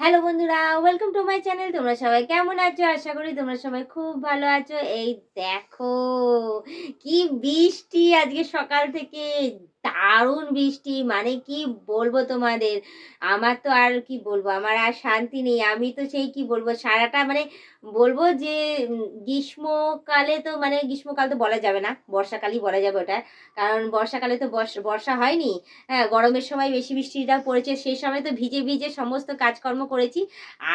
Hello বন্ধুরা welcome to my channel তোমরা সবাই কেমন আছো? আশা করি তোমরা সবাই খুব ভালো আছো। এই দেখো, কি বৃষ্টি আজকে সকাল থেকে। দারুণ বৃষ্টি মানে কি বলব তোমাদের? আমার তো আর কি বলব? আমার আর শান্তি নেই। আমি তো সেই কি বলব? সারাটা মানে বলব যে গ্রীষ্মকালে তো মানে গ্রীষ্মকাল তো বলা যাবে না। বর্ষাকালই বলা যাবে ওটা। কারণ বর্ষাকালে তো বর্ষা হয়নি। হ্যাঁ গরমের সময় বেশি বৃষ্টিটা পড়েছে সেই সময় তো ভিজে ভিজে সমস্ত কাজকর্ম করেছি।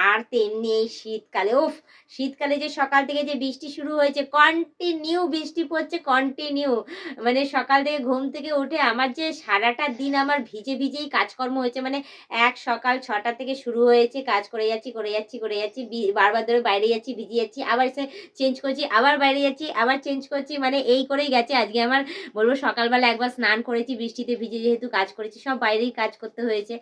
আর তেমনি এই শীতকালে ওফ শীতকালে যে সকাল থেকে যে বৃষ্টি শুরু হয়েছে কন্টিনিউ বৃষ্টি পড়ছে কন্টিনিউ মানে সকাল থেকে ঘুম থেকে উঠে আমার যে সারাটা দিন আমার ভিজে ভিজেই কাজকর্ম হয়েছে মানে এক সকাল ছটা থেকে শুরু হয়েছে, কাজ করে যাচ্ছি করে যাচ্ছি করে যাচ্ছি বারবার ধরে বাইরে যাচ্ছি ভিজে যাচ্ছি, আবার এসে চেঞ্জ করছি, আবার বাইরে যাচ্ছি, আবার চেঞ্জ করছি মানে এই করেই গেছে। আজকে আমার বলব সকালবেলা একবার স্নান করেছি, বৃষ্টিতে ভিজে যেহেতু কাজ করেছি, সব বাইরেই কাজ করতে হয়েছে।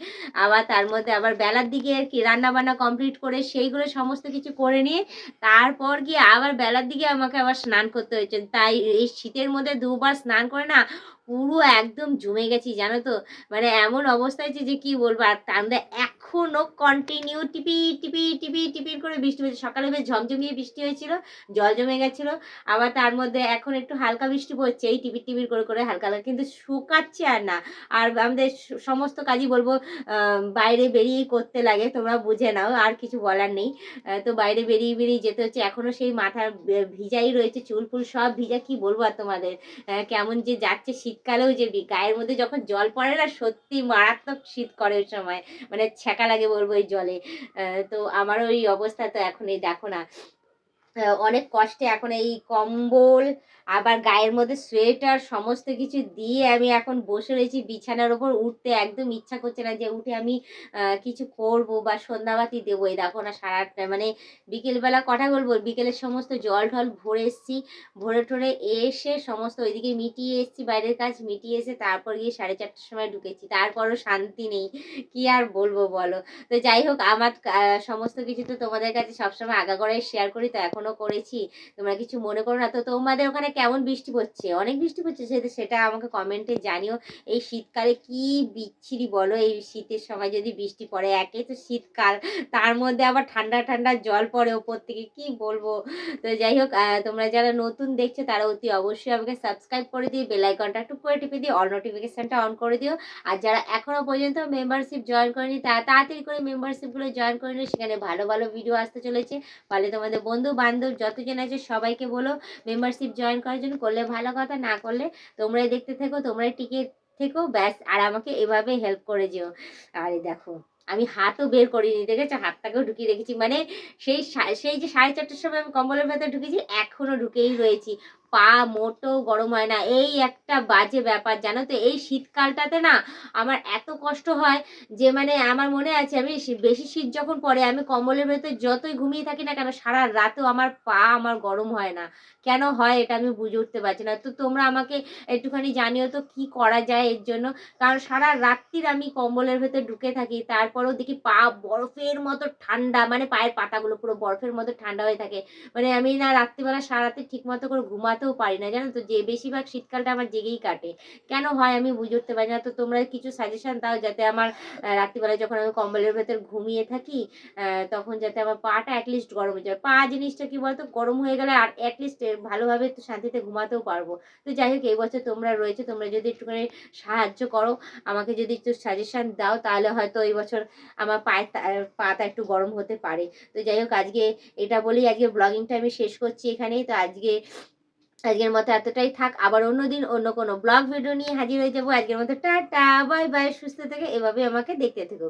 আবার তার মধ্যে আবার বেলার দিকে আর কি রান্না বান্না কমপ্লিট করে সেইগুলো সমস্ত কিছু করে নিয়ে তারপর গিয়ে আবার বেলার দিকে আমাকে আবার স্নান করতে হয়েছে। তাই এই শীতের মধ্যে দুবার স্নান করে না পুরো একদম জমে গেছি, জানো তো? মানে এমন অবস্থা হয়েছে যে কি বলব? আর তার মধ্যে এখনও কন্টিনিউ টিপি টিপি টিপি টিপি করে বৃষ্টি হয়েছে। সকালে বেশ ঝমঝমিয়ে বৃষ্টি হয়েছিল, জল জমে গেছিল, আবার তার মধ্যে এখন একটু হালকা বৃষ্টি পড়ছে, এই টিপির টিপির করে করে হালকা হালকা, কিন্তু শুকাচ্ছে আর না। আর আমাদের সমস্ত কাজই বলব বাইরে বেরিয়েই করতে লাগে, তোমরা বুঝে নাও, আর কিছু বলার নেই। তো বাইরে বেরিয়ে বেরিয়ে যেতে হচ্ছে এখনও সেই মাথার ভিজাই রয়েছে, চুল ফুল সব ভিজা, কি বলব আর তোমাদের? কেমন যে যাচ্ছে শীতকালেও যে গায়ের মধ্যে যখন জল পড়ে না, সত্যি মারাত্মক শীত করে ওই সময়। মানে ছ্যাঁকা লাগে বলব এই জলে। তো আমারও এই অবস্থা তো এখন এই দেখো না অনেক কষ্টে এখন এই কম্বল, আবার গায়ের মধ্যে সোয়েটার সমস্ত কিছু দিয়ে আমি এখন বসে রয়েছি বিছানার ওপর উঠতে। একদম ইচ্ছা করছে না যে উঠে আমি কিছু করব বা সন্ধ্যাবাতি দেবো। এই দেখো না, সারাটা মানে বিকেলবেলা কথা বলব, বিকেলের সমস্ত জল ঢল ভরে এসছি। ভরে টরে এসে সমস্ত ওইদিকে মিটিয়ে এসছি, বাইরের কাজ মিটিয়ে এসে তারপর গিয়ে সাড়ে চারটার সময় ঢুকেছি। তারপরও শান্তি নেই। কি আর বলব বলো? তো যাই হোক, আমার সমস্ত কিছু তো তোমাদের কাছে সবসময় আগাগোড়াই শেয়ার করি, তো এখনও করেছি। তোমরা কিছু মনে করো না। তো তোমাদের ওখানে কেমন বৃষ্টি পড়ছে? অনেক বৃষ্টি পড়ছে সেটা সেটা আমাকে কমেন্টে জানিও। এই শীতকালে কি বিচ্ছিরি বলো? এই শীতের সময় যদি বৃষ্টি পড়ে একে তো শীতকাল। তার মধ্যে আবার ঠান্ডা ঠান্ডা জল পড়ে ওপর থেকে। কি বলব? তো যাই হোক তোমরা যারা নতুন দেখছ তারা অতি অবশ্যই আমাকে সাবস্ক্রাইব করে দিয়ে বেল আইকনটা একটু করে টিপে দিয়ে অল নোটিফিকেশনটা অন করে দিও। আর যারা এখনও পর্যন্ত মেম্বারশিপ জয়েন করেনি তারা তাড়াতাড়ি করে মেম্বারশিপগুলো জয়েন করে নিও। সেখানে ভালো ভালো ভিডিও আসতে চলেছে। ফলে তোমাদের বন্ধু বান্ধব যতজন আছে সবাইকে বলো মেম্বারশিপ জয়েন করার জন্য, করলে ভালো কথা, না করলে তোমরাই দেখতে থেকো, তোমরাই টিকে থেকো, ব্যাস, আর আমাকে এভাবে হেল্প করে যেও। আরে দেখো, আমি হাতও বের করিনি, দেখেছ? হাতটাকেও ঢুকিয়ে রেখেছি। মানে সেই সেই যে সাড়ে চারটার সময় আমি কম্বলের ভেতরে ঢুকেছি এখনও ঢুকেই রয়েছি। পা মোটেও গরম হয় না। এই একটা বাজে ব্যাপার, জানো তো? এই শীতকালটাতে না আমার এত কষ্ট হয় যে মানে আমার মনে আছে আমি বেশি শীত যখন পড়ে আমি কম্বলের ভেতরে যতই ঘুমিয়ে থাকি না কেন, সারা রাতেও আমার পা আমার গরম হয় না। কেন হয় এটা আমি বুঝে উঠতে পারছি না। তো তোমরা আমাকে একটুখানি জানিও তো কি করা যায় এর জন্য? কারণ সারা রাত্রির আমি কম্বলের ভেতর ঢুকে থাকি, তারপরেও দেখি পা বরফের মতো ঠান্ডা মানে পায়ের পাতাগুলো পুরো বরফের মতো ঠান্ডা হয়ে থাকে। মানে আমি না রাত্রিবেলা সারা রাতে ঠিক মতো করে ঘুমাতেও পারি না জানো তো? যে বেশিরভাগ শীতকালটা আমার জেগেই কাটে। কেন হয় আমি বুঝে উঠতে পারি না। তো তোমরা কিছু সাজেশন দাও যাতে আমার আহ, রাত্রিবেলায় যখন আমি কম্বলের ভেতর ঘুমিয়ে থাকি তখন যাতে আমার পাটা অ্যাটলিস্ট গরম হয়ে যায়। পা জিনিসটা কি বলতো? গরম হয়ে গেলে আর অ্যাটলিস্ট ভালোভাবে একটু শান্তিতে ঘুমাতেও পারব। তো যাই হোক এই বছর তোমরা রয়েছে তোমরা যদি একটুখানি সাহায্য করো আমাকে যদি একটু সাজেশন দাও তাহলে হয়তো এই বছর আমার পায়ের তা- পাটা একটু গরম হতে পারে। তো যাই হোক আজকে এটা বলেই আজকে ব্লগিংটা আমি শেষ করছি এখানেই। তো আজকে আজকের মতো এতটাই থাক। আবার অন্যদিন অন্য কোনো ব্লগ, ভিডিও নিয়ে হাজির হয়ে যাব। আজকের মতো টাটা, বাই বাই, সুস্থ থেকে এভাবে আমাকে দেখতে থেকো।